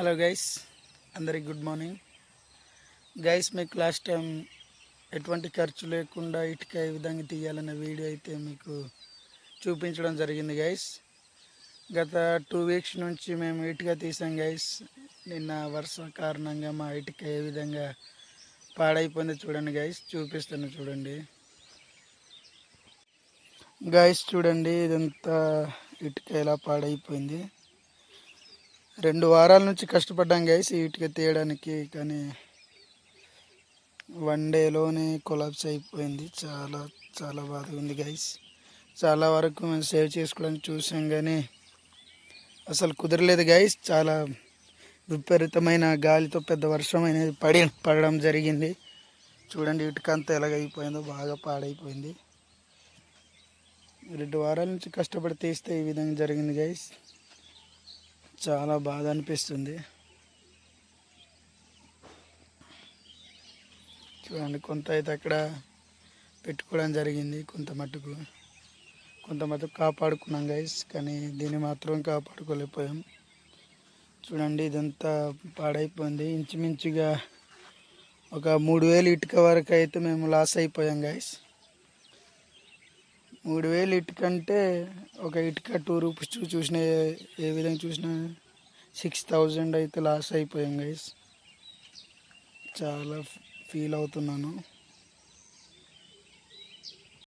Hello guys అందరికి good morning guys మీకు last time ఎటువంటి ఖర్చు లేకుండా ఇటుక ఏ విధంగా తీయాలనే వీడియో అయితే మీకు చూపించడం జరిగింది గైస్ గత టూ వీక్స్ నుంచి మేము ఇటుక తీసాం గైస్ నిన్న వర్ష కారణంగా మా ఇటుక ఏ విధంగా పాడైపోయిందో చూడండి గైస్ చూపిస్తాను చూడండి. గైస్ చూడండి ఇదంతా ఇటుక ఎలా పాడైపోయింది. రెండు వారాల నుంచి కష్టపడ్డాం గైస్ ఈ ఇటుక తీయడానికి. కానీ వన్ డేలోనే కొలాప్స్ అయిపోయింది. చాలా చాలా బాధగా ఉంది గైస్ చాలా వరకు మేము సేవ్ చేసుకోవడానికి చూసాం కానీ అసలు కుదరలేదు గైస్ చాలా విపరీతమైన గాలితో పెద్ద వర్షం అనేది పడి పడడం జరిగింది. చూడండి ఇటుక అంతా ఎలాగైపోయిందో బాగా పాడైపోయింది. రెండు వారాల నుంచి కష్టపడి తీస్తే ఈ విధంగా జరిగింది గైస్ చాలా బాధ అనిపిస్తుంది. చూడండి కొంత అయితే అక్కడ పెట్టుకోవడం జరిగింది కొంత మట్టుకు. కొంత మటుకు కాపాడుకున్నాం గైస్ కానీ దీన్ని మాత్రం కాపాడుకోలేకపోయాం. చూడండి ఇదంతా పాడైపోయింది. ఇంచుమించుగా ఒక మూడు వేలు ఇటుక వరకు అయితే మేము లాస్ అయిపోయాం గైస్ మూడు వేలు ఇటుక అంటే ఒక ఇటుక టూ రూపీస్ చూ- చూసిన ఏ- ఏ విధంగా చూసినా సిక్స్ థౌజండ్ అయితే లాస్ అయిపోయాం గైస్ చాలా ఫీల్ అవుతున్నాను.